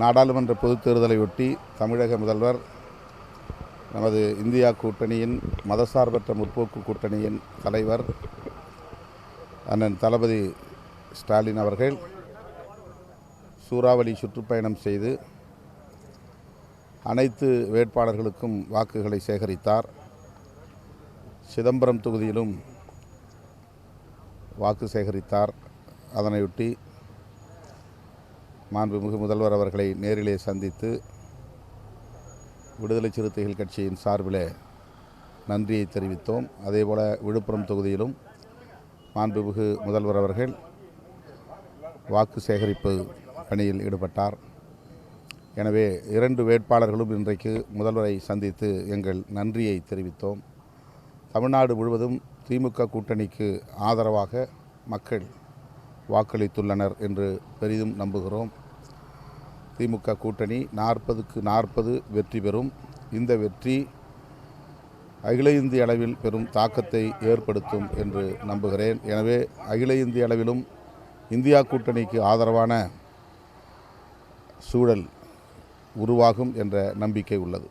நாடாளுமன்ற பொதுத் தேர்தலையொட்டி தமிழக முதல்வர் நமது இந்தியா கூட்டணியின் மதசார்பற்ற முற்போக்கு கூட்டணியின் தலைவர் அண்ணன் தளபதி ஸ்டாலின் அவர்கள் சூறாவளி சுற்றுப்பயணம் செய்து அனைத்து வேட்பாளர்களுக்கும் வாக்குகளை சேகரித்தார். சிதம்பரம் தொகுதியிலும் வாக்கு சேகரித்தார். அதனையொட்டி மாண்புமிகு முதல்வர் அவர்களை நேரிலே சந்தித்து விடுதலை சிறுத்தைகள் கட்சியின் சார்பில் நன்றியை தெரிவித்தோம். அதேபோல விழுப்புரம் தொகுதியிலும் மாண்புமிகு முதல்வர் அவர்கள் வாக்கு சேகரிப்பு பணியில் ஈடுபட்டார். எனவே இரண்டு வேட்பாளர்களும் இன்றைக்கு முதல்வரை சந்தித்து எங்கள் நன்றியை தெரிவித்தோம். தமிழ்நாடு முழுவதும் திமுக கூட்டணிக்கு ஆதரவாக மக்கள் வாக்களித்துள்ளனர் என்று பெரிதும் நம்புகிறோம். திமுக கூட்டணி நாற்பதுக்கு நாற்பது வெற்றி பெறும். இந்த வெற்றி அகில இந்திய அளவில் பெரும் தாக்கத்தை ஏற்படுத்தும் என்று நம்புகிறேன். எனவே அகில இந்திய அளவிலும் இந்தியா கூட்டணிக்கு ஆதரவான சூழல் உருவாகும் என்ற நம்பிக்கை உள்ளது.